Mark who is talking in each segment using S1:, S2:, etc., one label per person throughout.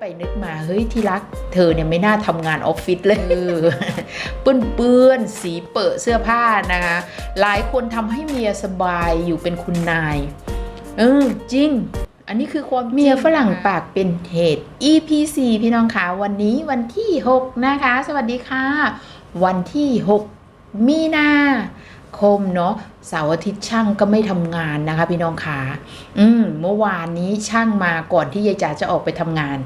S1: ไปนึกมาเฮ้ยที่รัก เธอเนี่ยไม่น่าทำงานออฟฟิศเลยเออเปื้อนเปื้อนๆสีเปอะเสื้อผ้านะคะ หลายคนทำให้เมียสบายอยู่เป็นคุณนาย เออจริง อันนี้คือความเมียฝรั่งปากเป็นเหตุ EP 4พี่น้องคะวันนี้วันที่ 6 นะคะ สวัสดีค่ะ วันที่ 6 มีนา คมเนาะเสาร์อาทิตย์ช่างก็ไม่ทำงานนะคะ พี่น้องคะอืมเมื่อวานนี้ช่างมาก่อนที่ยายจ๋าจะออกไปทำงาน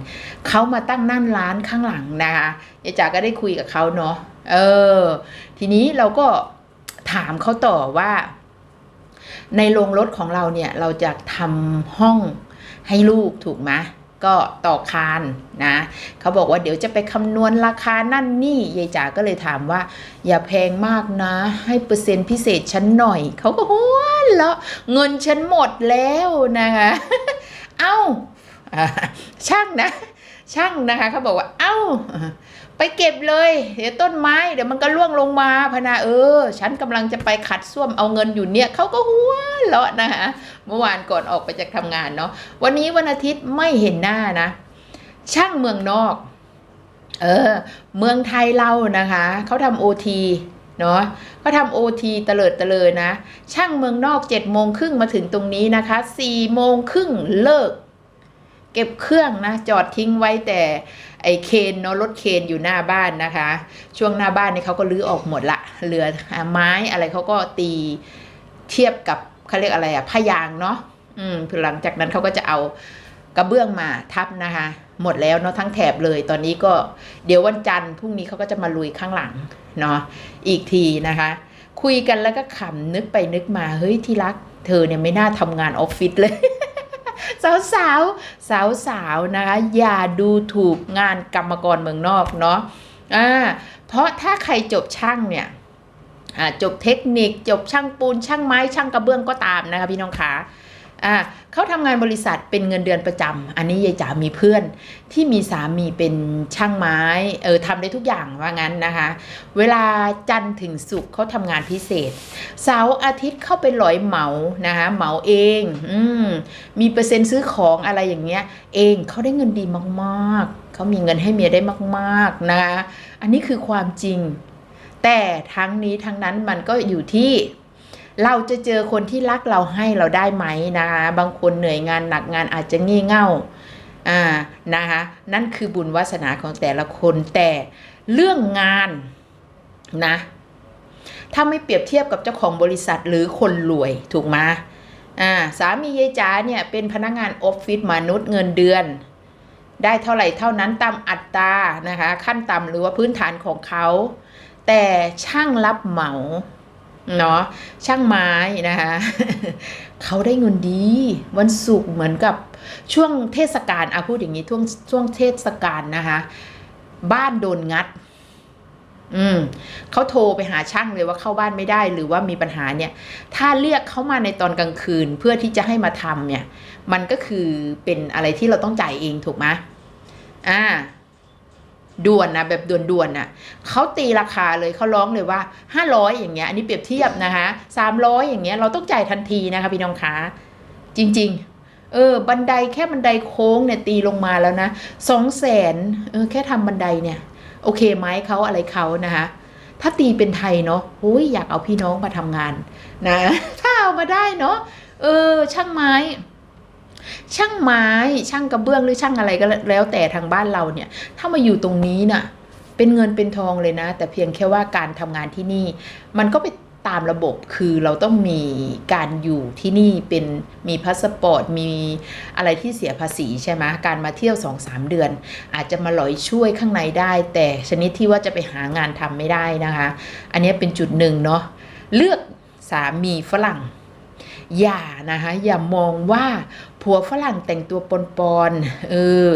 S1: เขามาตั้งนั่นร้านข้างหลังนะคะยายจ๋าก็ได้คุยกับเขาเนาะเออ ทีนี้เราก็ถามเขาต่อว่า ในโรงรถของเราเนี่ยเราจะทำห้องให้ลูกถูกไหม ก็ต่อคานนะเขาบอกว่าเดี๋ยวจะไปคำนวณราคานั่นนี่ยายจ๋าก็เลยถามว่า อย่าแพงมากนะ ให้เปอร์เซ็นต์พิเศษฉันหน่อย เขาก็หัวเราะเงินฉันหมดแล้วนะคะ เอ้าอ่าช่างนะ ช่างนะคะเขาบอกว่า เอ้า ไปเก็บเลย เดี๋ยวต้นไม้เดี๋ยวมันก็ร่วงลงมาพนาเออ ฉันกำลังจะไปขัดส้วมเอาเงินอยู่เนี่ยเขาก็หัวเราะนะคะเมื่อวานก่อนออกไปจากทำงานเนาะวันนี้วันอาทิตย์ไม่เห็นหน้านะ ช่างเมืองนอก เออ เมืองไทยเรานะคะเขาทำโอทีเนาะเขาทำโอทีเตลิดเตลิดนะ ช่างเมืองนอกเจ็ดโมงครึ่งมาถึงตรงนี้นะคะสี่โมงครึ่งเลิก เก็บเครื่องนะจอดทิ้งไว้แต่ไอเคนเนาะรถเคนอยู่หน้าบ้านนะคะ ช่วงหน้าบ้านนี่เขาก็ลื้อออกหมดละเหลือไม้อะไรเขาก็ตีเทียบกับเขาเรียกอะไรอะผ้ายางเนาะอืมหลังจากนั้นเขาก็จะเอากระเบื้องมาทับนะคะ หมดแล้วเนาะทั้งแถบเลย ตอนนี้ก็เดี๋ยววันจันทร์พรุ่งนี้เขาก็จะมาลุยข้างหลังเนาะอีกทีนะคะ คุยกันแล้วก็ขำนึกไปนึกมาเฮ้ยที่รัก เธอเนี่ยไม่น่าทำงานออฟฟิศเลย สาวสาวสาวสาวๆนะคะอย่าดูถูกงานกรรมกรเมืองนอกเนาะอ่าเพราะถ้าใครจบช่างเนี่ยจบเทคนิคจบช่างปูนช่างไม้ช่างกระเบื้องก็ตามนะคะพี่น้องขา อ่าเขาทำงานบริษัทเป็นเงินเดือนประจำอันนี้ยายจ๋ามีเพื่อนที่มีสามีเป็นช่างไม้เออทำได้ทุกอย่างว่างั้นนะคะ เวลาจันทร์ถึงศุกร์เขาทำงานพิเศษ เสาร์อาทิตย์เข้าไปหลอยเหมานะคะเหมาเองอืมมีเปอร์เซ็นต์ซื้อของอะไรอย่างเงี้ย เองเขาได้เงินดีมากๆเขามีเงินให้เมียได้มาก ๆนะคะอันนี้คือความจริง แต่ทั้งนี้ทั้งนั้นมันก็อยู่ที่ เราจะเจอคนที่รักเราให้เราได้ไหมนะคะบางคนเหนื่อยงานหนักงานอาจจะงี่เง่าอ่านะคะนั่นคือบุญวาสนาของแต่ละคนแต่เรื่องงานนะถ้าไม่เปรียบเทียบกับเจ้าของบริษัทหรือคนรวยถูกไหมอ่าสามียายจ๋าเนี่ยเป็นพนักงานออฟฟิศมนุษย์เงินเดือน ได้เท่าไหร่เท่านั้นตามอัตรานะคะขั้นต่ำหรือว่าพื้นฐานของเขา แต่ช่างรับเหมา เนาะช่างไม้นะคะเขาได้เงินดี วันศุกร์เหมือนกับช่วงเทศกาลอาพูดอย่างนี้ช่วงช่วงเทศกาลนะคะ บ้านโดนงัด อืมเขาโทรไปหาช่างเลยว่าเข้าบ้านไม่ได้หรือว่ามีปัญหาเนี่ย ถ้าเรียกเขามาในตอนกลางคืนเพื่อที่จะให้มาทำเนี่ย มันก็คือเป็นอะไรที่เราต้องจ่ายเองถูกไหมอ่า ด่วนนะแบบด่วนๆน่ะเขาตีราคาเลยเขาร้องเลยว่าห้าร้อยอย่างเงี้ยอันนี้เปรียบเทียบนะคะสามร้อยอย่างเงี้ยเราต้องจ่ายทันทีนะคะพี่น้องคะจริง ๆ เออ บันไดแค่บันไดโค้งเนี่ยตีลงมาแล้วนะสองแสนเออแค่ทำบันไดเนี่ย โอเคไหมเขาอะไรเขานะคะถ้าตีเป็นไทยเนาะโอ้ยอยากเอาพี่น้องมาทำงานนะถ้าเอามาได้เนาะเออ ช่างไม้ ช่างไม้ช่างกระเบื้องหรือช่างอะไรก็แล้วแต่ทางบ้านเราเนี่ย ถ้ามาอยู่ตรงนี้น่ะ เป็นเงินเป็นทองเลยนะ แต่เพียงแค่ว่าการทำงานที่นี่ มันก็ไปตามระบบคือเราต้องมีการอยู่ที่นี่เป็นมีพาสปอร์ตมีอะไรที่เสียภาษีใช่ไหมการมาเที่ยว2-3เดือน อาจจะมาหลอยช่วยข้างในได้ แต่ชนิดที่ว่าจะไปหางานทำไม่ได้นะคะ อันนี้เป็นจุดหนึ่งเนาะเลือกสามีฝรั่ง อย่านะคะอย่ามองว่าผัวฝรั่งแต่งตัวปนๆเออ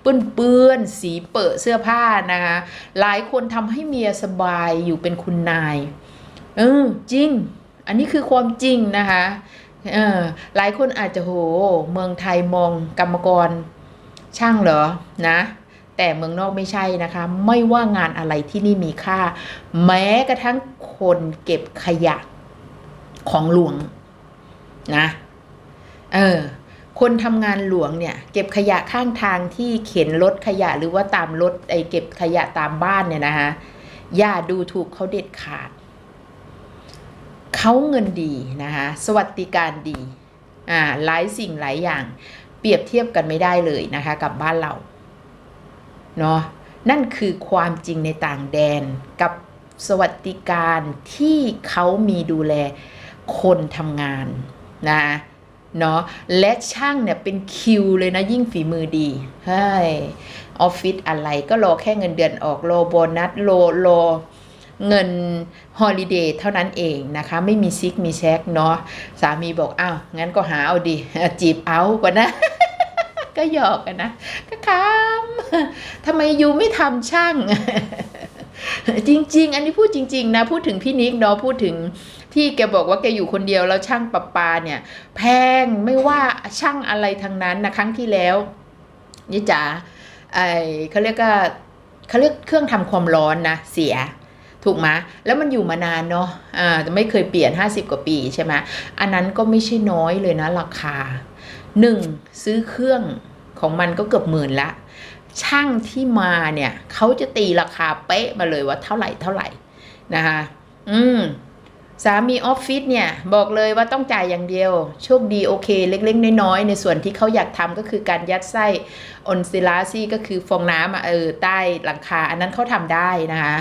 S1: เปื้อนๆสีเปอะเสื้อผ้านะคะหลายคนทำให้เมียสบายอยู่เป็นคุณนายเออจริง อันนี้คือความจริงนะคะเออหลายคนอาจจะโห เมืองไทยมองกรรมกรช่างเหรอนะแต่เมืองนอกไม่ใช่นะคะ ไม่ว่างานอะไรที่นี่มีค่า แม้กระทั่งคนเก็บขยะของหลวง นะเออคนทำงานหลวงเนี่ย เก็บขยะข้างทางที่เข็นรถขยะหรือว่าตามรถไอเก็บขยะตามบ้านเนี่ยนะคะอย่าดูถูกเขาเด็ดขาด เขาเงินดีนะคะสวัสดิการดีอ่าหลายสิ่งหลายอย่าง เปรียบเทียบกันไม่ได้เลยนะคะ กับบ้านเราเนาะนั่นคือความจริงในต่างแดนกับสวัสดิการที่เขามีดูแลคนทำงาน นะเนาะและช่างเนี่ยเป็นคิวเลยนะยิ่งฝีมือดีเฮ้ยออฟฟิศอะไรก็รอแค่เงินเดือนออกรอโบนัสรอรอเงินฮอลิเดย์เท่านั้นเองนะคะ ไม่มีซิกมีแซกเนาะสามีบอกอ้าวงั้นก็หาเอาดิจีบเอากว่านะ ก็หยอกกันนะก็คำทำไมยูไม่ทำช่าง จริง ๆ อันนี้พูดจริง ๆ นะ พูดถึงพี่นิกเนาะพูดถึง ที่แกบอกว่าแกอยู่คนเดียวแล้วช่างประปาเนี่ยแพงไม่ว่าช่างอะไรทั้งนั้นนะครั้งที่แล้วนี่จ๋าไอเขาเรียกว่าเขาเรียกเครื่องทำความร้อนนะเสียถูกไหมแล้วมันอยู่มานานเนาะอ่าแต่ไม่เคยเปลี่ยน 50 กว่าปีใช่ไหมอันนั้นก็ไม่ใช่น้อยเลยนะราคาหนึ่งซื้อเครื่องของมันก็เกือบหมื่นละ ช่างที่มาเนี่ยเขาจะตีราคาเป๊ะมาเลยว่าเท่าไหร่เท่าไหร่นะคะอืม สามีออฟฟิศเนี่ยบอกเลยว่าต้องจ่ายอย่างเดียว โชคดีโอเค เล็กๆ น้อยๆ ในส่วนที่เขาอยากทำก็คือการยัดไส้ออนซิลาซี่ก็คือฟองน้ำเออใต้หลังคา อันนั้นเขาทำได้นะคะ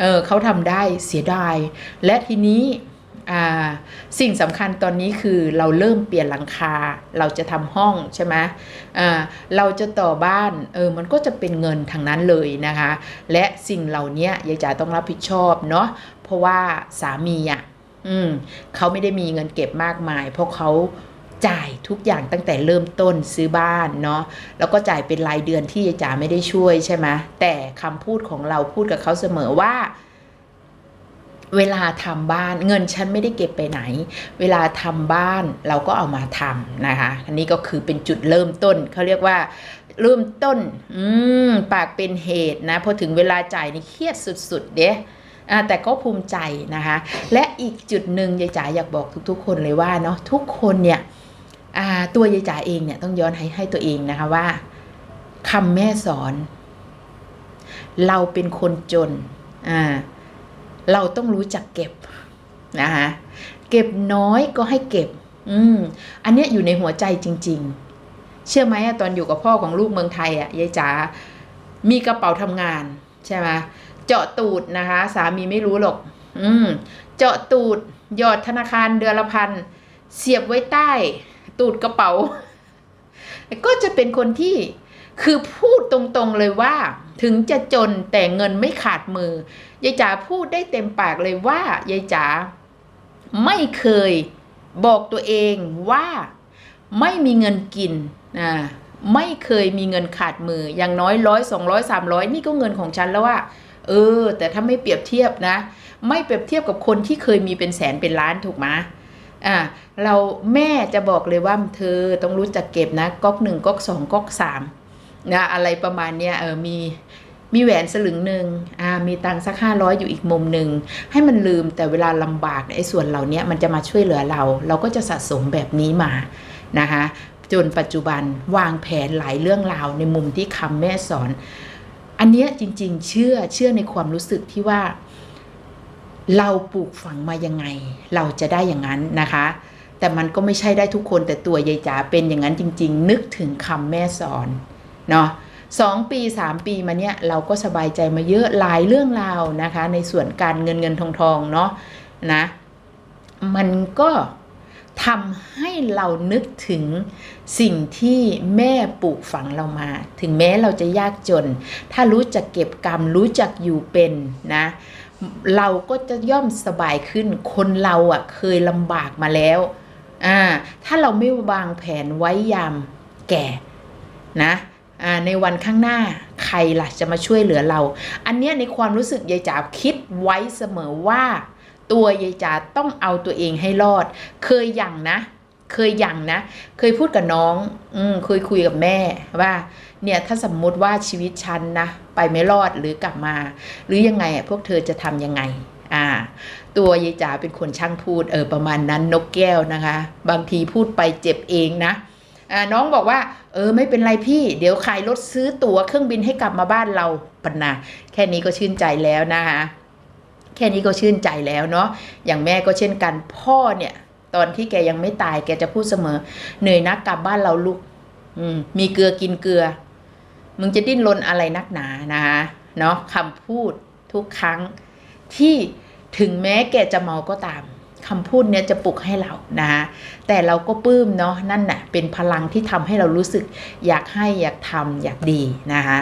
S1: เออเขาทำได้เสียดาย และทีนี้อ่าสิ่งสำคัญตอนนี้คือเราเริ่มเปลี่ยนหลังคา เราจะทำห้องใช่ไหมอ่าเราจะต่อบ้านเออมันก็จะเป็นเงินทางนั้นเลยนะคะ และสิ่งเหล่านี้ยายจ๋าต้องรับผิดชอบเนาะ เพราะว่าสามีอะอืมเขาไม่ได้มีเงินเก็บมากมาย เพราะเขาจ่ายทุกอย่างตั้งแต่เริ่มต้นซื้อบ้านเนาะแล้วก็จ่ายเป็นรายเดือนที่จ๋าไม่ได้ช่วยใช่ไหมแต่คำพูดของเราพูดกับเขาเสมอว่า เวลาทำบ้านเงินฉันไม่ได้เก็บไปไหน เวลาทำบ้านเราก็เอามาทำนะคะอันนี้ก็คือเป็นจุดเริ่มต้นเขาเรียกว่าเริ่มต้น อืมปากเป็นเหตุนะพอถึงเวลาจ่ายนี่เครียดสุด ๆ เด้อ แต่ก็ภูมิใจนะคะ และอีกจุดหนึ่งยายจ๋าอยากบอกทุกๆ คนเลยว่าเนาะทุกคนเนี่ยตัวยายจ๋าเองเนี่ยต้องย้อนให้ให้ตัวเองนะคะว่าคำแม่สอน เราเป็นคนจนเราต้องรู้จักเก็บนะคะเก็บน้อยก็ให้เก็บ อืมอันเนี้ยอยู่ในหัวใจจริง ๆ เชื่อไหมตอนอยู่กับพ่อของลูกเมืองไทยอะยายจ๋ามีกระเป๋าทำงานใช่ไหม เจาะตูดนะคะ สามีไม่รู้หรอก อืม เจาะตูด หยอดธนาคารเดือนละพัน เสียบไว้ใต้ ตูดกระเป๋า ก็จะเป็นคนที่คือพูดตรงๆเลยว่า ถึงจะจนแต่เงินไม่ขาดมือยายจ๋าพูดได้เต็มปากเลยว่ายายจ๋าไม่เคยบอกตัวเองว่าไม่มีเงินกินอ่าไม่เคยมีเงินขาดมืออย่างน้อยร้อยสองร้อยสามร้อยนี่ก็เงินของฉันแล้วว่า เออ แต่ถ้าไม่เปรียบเทียบนะ ไม่เปรียบเทียบกับคนที่เคยมีเป็นแสนเป็นล้านถูกไหมอ่าเราแม่จะบอกเลยว่าเธอต้องรู้จักเก็บนะก๊อกหนึ่งก๊อกสองก๊อกสามนะอะไรประมาณเนี้ยเออมีมีแหวนสลึงหนึ่งอ่ามีตังสักห้าร้อยอยู่อีกมุมหนึ่งให้มันลืมแต่เวลาลำบากไอ้ส่วนเหล่านี้มันจะมาช่วยเหลือเรา เราก็จะสะสมแบบนี้มานะคะจนปัจจุบันวางแผนหลายเรื่องราวในมุมที่คำแม่สอน อันเนี้ยจริง ๆ เชื่อเชื่อในความรู้สึกที่ว่า เราปลูกฝังมายังไง เราจะได้อย่างนั้นนะคะ แต่มันก็ไม่ใช่ได้ทุกคนแต่ตัวยายจ๋าเป็นอย่างนั้นจริง ๆ นึกถึงคำแม่สอนเนาะสองปีสามปีมาเนี้ยเราก็สบายใจมาเยอะหลายเรื่องราวนะคะ ในส่วนการเงินเงินทองทองเนาะนะ มันก็ ทำให้เรานึกถึงสิ่งที่แม่ปลูกฝังเรามา ถึงแม้เราจะยากจน ถ้ารู้จักเก็บกรรม รู้จักอยู่เป็นนะเราก็จะย่อมสบายขึ้น คนเราอะ่ะเคยลำบากมาแล้ว อ่า ถ้าเราไม่วางแผนไว้ยามแก่ นะอ่าในวันข้างหน้าใครล่ะจะมาช่วยเหลือเรา อันเนี้ยในความรู้สึกยายจ๋าคิดไว้เสมอว่า ตัวยายจ๋าต้องเอาตัวเองให้รอด เคยอย่างนะ เคยอย่างนะ เคยพูดกับน้อง อืมเคยคุยกับแม่ว่า เนี่ยถ้าสมมุติว่าชีวิตฉันนะ ไปไม่รอดหรือกลับมา หรือยังไงอะพวกเธอจะทำยังไง อ่า ตัวยายจ๋าเป็นคนช่างพูดเออประมาณนั้นนกแก้วนะคะ บางทีพูดไปเจ็บเองนะอ่าน้องบอกว่า เออไม่เป็นไรพี่เดี๋ยวขายรถซื้อตั๋วเครื่องบินให้กลับมาบ้านเราปันนะแค่นี้ก็ชื่นใจแล้วนะคะ ค่นี้ก็ชื่นใจแล้วเนาะอย่างแม่ก็เช่นกันพ่อเนี่ย ตอนที่แกยังไม่ตายแกจะพูดเสมอ เหนื่อยนักกลับบ้านเราลูกอืมมีเกลือกินเกลือ มึงจะดิ้นรนอะไรนักหนานะคะเนาะคำพูดทุกครั้งที่ถึงแม้แกจะเมาก็ตามคำพูดเนี้ยจะปลุกให้เรานะคะแต่เราก็ปลื้มเนาะนั่นน่ะเป็นพลังที่ทำให้เรารู้สึกอยากให้อยากทำอยากดีนะคะ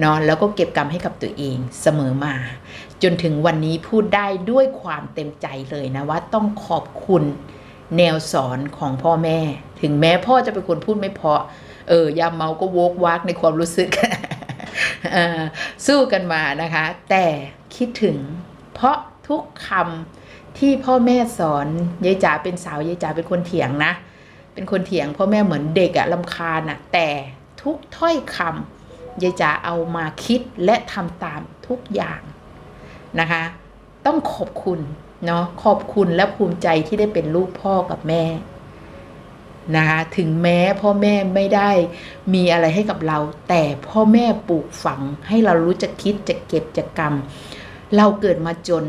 S1: เนาะแล้วก็เก็บกรรมให้กับตัวเองเสมอมา จนถึงวันนี้พูดได้ด้วยความเต็มใจเลยนะว่าต้องขอบคุณแนวสอนของพ่อแม่ ถึงแม้พ่อจะเป็นคนพูดไม่เพาะ เออยามเมาก็โวกวักในความรู้สึกสู้กันมานะคะ แต่คิดถึงเพราะทุกคำที่พ่อแม่สอนยายจ๋าเป็นสาวยายจ๋าเป็นคนเถียงนะ เป็นคนเถียงพ่อแม่เหมือนเด็กอะลำคาญอะแต่ทุกถ้อยคำ ยายจ๋าเอามาคิดและทำตามทุกอย่างนะคะ ต้องขอบคุณเนาะขอบคุณและภูมิใจที่ได้เป็นลูกพ่อกับแม่นะคะถึงแม้พ่อแม่ไม่ได้มีอะไรให้กับเรา แต่พ่อแม่ปลูกฝังให้เรารู้จะคิดจะเก็บจะกรรม เราเกิดมาจน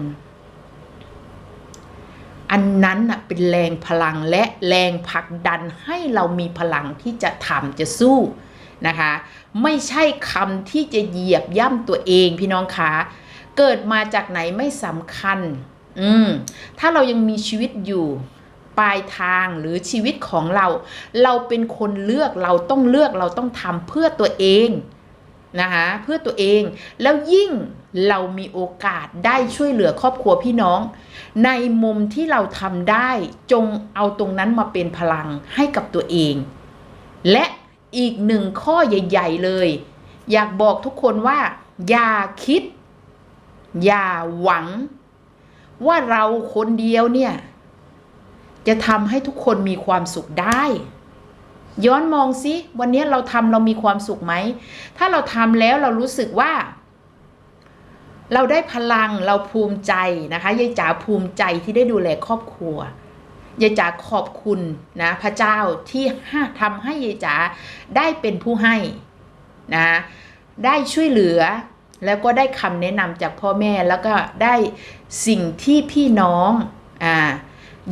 S1: อันนั้นน่ะเป็นแรงพลังและแรงผลักดันให้เรามีพลังที่จะทำจะสู้ นะคะ ไม่ใช่คำที่จะเหยียบย่ำตัวเองพี่น้องคะเกิดมาจากไหนไม่สำคัญ อืม ถ้าเรายังมีชีวิตอยู่ปลายทางหรือชีวิตของเรา เราเป็นคนเลือกเราต้องเลือกเราต้องทำเพื่อตัวเองนะคะเพื่อตัวเองแล้วยิ่งเรามีโอกาสได้ช่วยเหลือครอบครัวพี่น้อง ในมุมที่เราทำได้จงเอาตรงนั้นมาเป็นพลังให้กับตัวเอง และ อีกหนึ่งข้อใหญ่ ๆ เลย อยากบอกทุกคนว่า อย่าคิด อย่าหวัง ว่าเราคนเดียวเนี่ย จะทำให้ทุกคนมีความสุขได้ ย้อนมองซิวันนี้เราทำเรามีความสุขไหม ถ้าเราทำแล้วเรารู้สึกว่าเราได้พลังเราภูมิใจนะคะยายจ๋าภูมิใจที่ได้ดูแลครอบครัว ยายจ๋าขอบคุณนะพระเจ้าที่ทำให้ยายจ๋าได้เป็นผู้ให้นะได้ช่วยเหลือแล้วก็ได้คำแนะนำจากพ่อแม่แล้วก็ได้สิ่งที่พี่น้องอ่า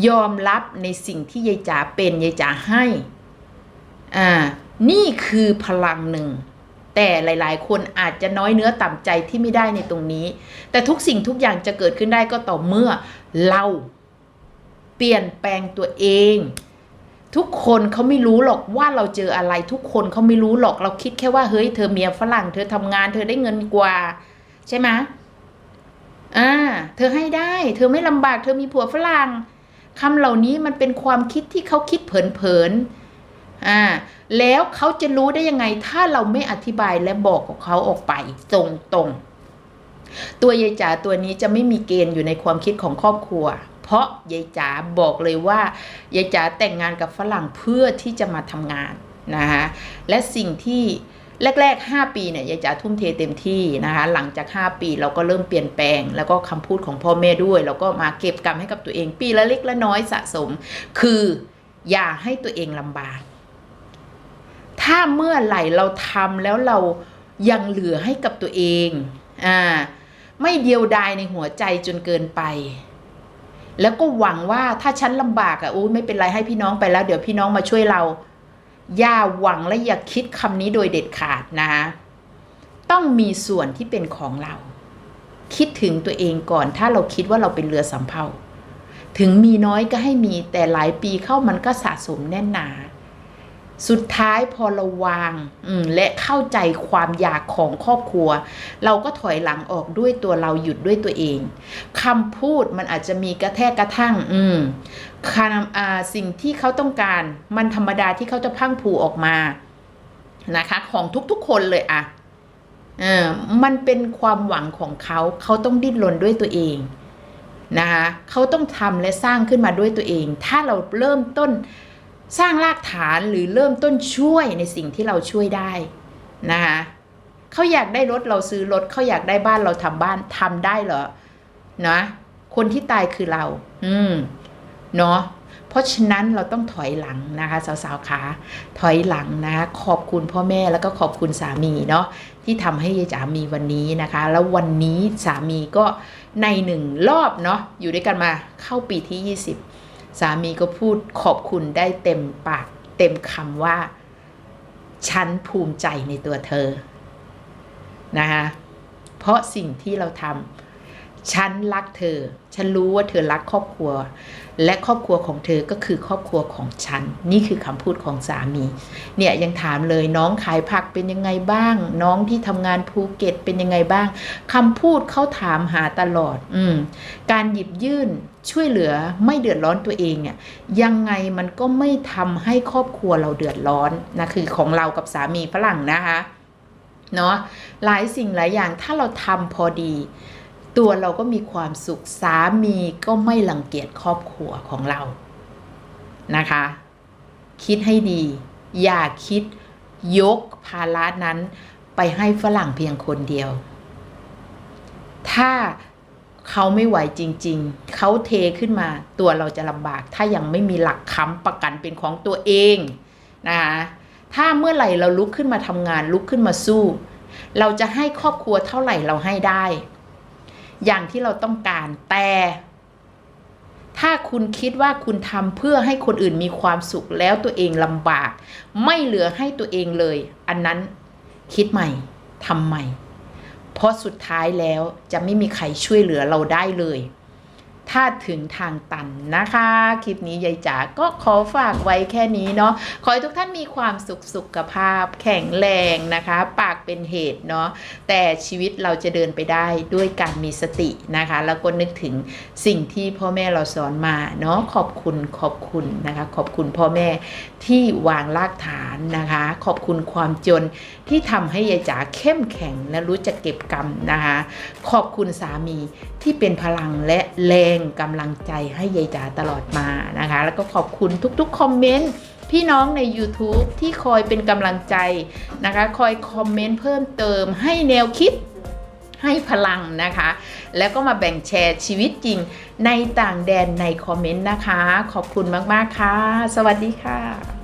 S1: ยอมรับในสิ่งที่ยายจ๋าเป็นยายจ๋าให้อ่านี่คือพลังหนึ่ง แต่หลาย ๆ คนอาจจะน้อยเนื้อต่ำใจที่ไม่ได้ในตรงนี้ แต่ทุกสิ่งทุกอย่างจะเกิดขึ้นได้ก็ต่อเมื่อเรา เปลี่ยนแปลงตัวเอง ทุกคนเขาไม่รู้หรอกว่าเราเจออะไร ทุกคนเขาไม่รู้หรอกเราคิดแค่ว่าเฮ้ยเธอเมียฝรั่ง เธอทำงานเธอได้เงินกว่า ใช่ไหมอ่าเธอให้ได้ เธอไม่ลำบาก เธอมีผัวฝรั่งคำเหล่านี้มันเป็นความคิดที่เขาคิดเผินๆอ่าแล้วเขาจะรู้ได้ยังไง ถ้าเราไม่อธิบายและบอกกับเขาออกไปตรงๆตัวยายจ๋าตัวนี้จะไม่มีเกณฑ์อยู่ในความคิดของครอบครัว เพราะยายจ๋าบอกเลยว่ายายจ๋าแต่งงานกับฝรั่งเพื่อที่จะมาทำงานนะคะและสิ่งที่แรก ๆ 5 ปีเนี่ยยายจ๋าทุ่มเทเต็มที่นะคะหลังจาก 5 ปีเราก็เริ่มเปลี่ยนแปลง แล้วก็คำพูดของพ่อแม่ด้วยเราก็มาเก็บกรรมให้กับตัวเอง ปีละเล็กละน้อยสะสม คืออย่าให้ตัวเองลำบาก ถ้าเมื่อไหร่เราทำแล้วเรายังเหลือให้กับตัวเองอ่าไม่เดียวดายในหัวใจจนเกินไป แล้วก็หวังว่าถ้าฉันลำบากอะ่ะโอ้ไม่เป็นไรให้พี่น้องไปแล้ว เดี๋ยวพี่น้องมาช่วยเรา อย่าหวังและอย่าคิดคำนี้โดยเด็ดขาดนะต้องมีส่วนที่เป็นของเรา คิดถึงตัวเองก่อน ถ้าเราคิดว่าเราเป็นเรือสำเภาถึงมีน้อยก็ให้มีแต่หลายปีเข้ามันก็สะสมแน่นหนา สุดท้ายพอราวางและเข้าใจความอยากของครอบครัว เราก็ถอยหลังออกด้วยตัวเราหยุดด้วยตัวเองคำพูดมันอาจจะมีกระแทกกระทั่ง อืมคำสิ่งที่เขาต้องการ มันธรรมดาที่เขาจะพังผูออกมานะคะ ของทุกๆคนเลยอะเออมันเป็นความหวังของเขาเขาต้องดิ้นรนด้วยตัวเองนะคะเขาต้องทำและสร้างขึ้นมาด้วยตัวเอง ถ้าเราเริ่มต้น สร้างรากฐานหรือเริ่มต้นช่วยในสิ่งที่เราช่วยได้นะคะเขาอยากได้รถเราซื้อรถเขาอยากได้บ้านเราทำบ้านทำได้เหรอนะคนที่ตายคือเรา อืมเนาะเพราะฉะนั้นเราต้องถอยหลังนะคะสาวๆขาถอยหลังนะคะขอบคุณพ่อแม่แล้วก็ขอบคุณสามีเนาะที่ทำให้ยายจ๋ามีวันนี้นะคะ แล้ววันนี้สามีก็ในหนึ่งรอบเนาะอยู่ด้วยกันมาเข้าปีที่ 20 สามีก็พูดขอบคุณได้เต็มปากเต็มคำว่า ฉันภูมิใจในตัวเธอนะคะเพราะสิ่งที่เราทำฉันรักเธอ ฉันรู้ว่าเธอรักครอบครัว และครอบครัวของเธอก็คือครอบครัวของฉัน นี่คือคำพูดของสามี เนี่ยยังถามเลยน้องขายผักเป็นยังไงบ้าง น้องที่ทำงานภูเก็ตเป็นยังไงบ้างคำพูดเขาถามหาตลอด อืมการหยิบยื่น ช่วยเหลือไม่เดือดร้อนตัวเองเนี่ยยังไงมันก็ไม่ทำให้ครอบครัวเราเดือดร้อนนะคือของเรากับสามีฝรั่งนะคะเนาะหลายสิ่งหลายอย่างถ้าเราทำพอดี ตัวเราก็มีความสุขสามีก็ไม่รังเกียจครอบครัวของเรานะคะ คิดให้ดี อย่าคิดยกภาระนั้นไปให้ฝรั่งเพียงคนเดียว ถ้า เขาไม่ไหวจริง ๆ เขาเทขึ้นมาตัวเราจะลำบาก ถ้ายังไม่มีหลักค้ำประกันเป็นของตัวเองนะคะถ้าเมื่อไหร่เราลุกขึ้นมาทำงานลุกขึ้นมาสู้ เราจะให้ครอบครัวเท่าไหร่เราให้ได้ อย่างที่เราต้องการแต่ถ้าคุณคิดว่าคุณทำเพื่อให้คนอื่นมีความสุขแล้วตัวเองลำบาก ไม่เหลือให้ตัวเองเลย อันนั้นคิดใหม่ทำใหม่ เพราะสุดท้ายแล้วจะไม่มีใครช่วยเหลือเราได้เลย ถ้าถึงทางตันนะคะ คลิปนี้ยายจ๋าก็ขอฝากไว้แค่นี้เนาะขอให้ทุกท่านมีความสุขสุขภาพ แข็งแรงนะคะ ปากเป็นเหตุเนาะแต่ชีวิตเราจะเดินไปได้ด้วยการมีสตินะคะ แล้วก็นึกถึงสิ่งที่พ่อแม่เราสอนมาเนาะขอบคุณขอบคุณนะคะ ขอบคุณพ่อแม่ที่วางรากฐานนะคะ ขอบคุณความจนที่ทำให้ยายจ๋าเข้มแข็งและรู้จักเก็บกรรมนะคะ ขอบคุณสามีที่เป็นพลังและแรงกำลังใจให้ยายจ๋าตลอดมานะคะ แล้วก็ขอบคุณทุกๆคอมเมนต์พี่น้องใน YouTube ที่คอยเป็นกำลังใจนะคะ คอยคอมเมนต์เพิ่มเติมให้แนวคิด ให้พลังนะคะ แล้วก็มาแบ่งแชร์ชีวิตจริงในต่างแดนในคอมเมนต์นะคะ ขอบคุณมาก ๆ ค่ะ สวัสดีค่ะ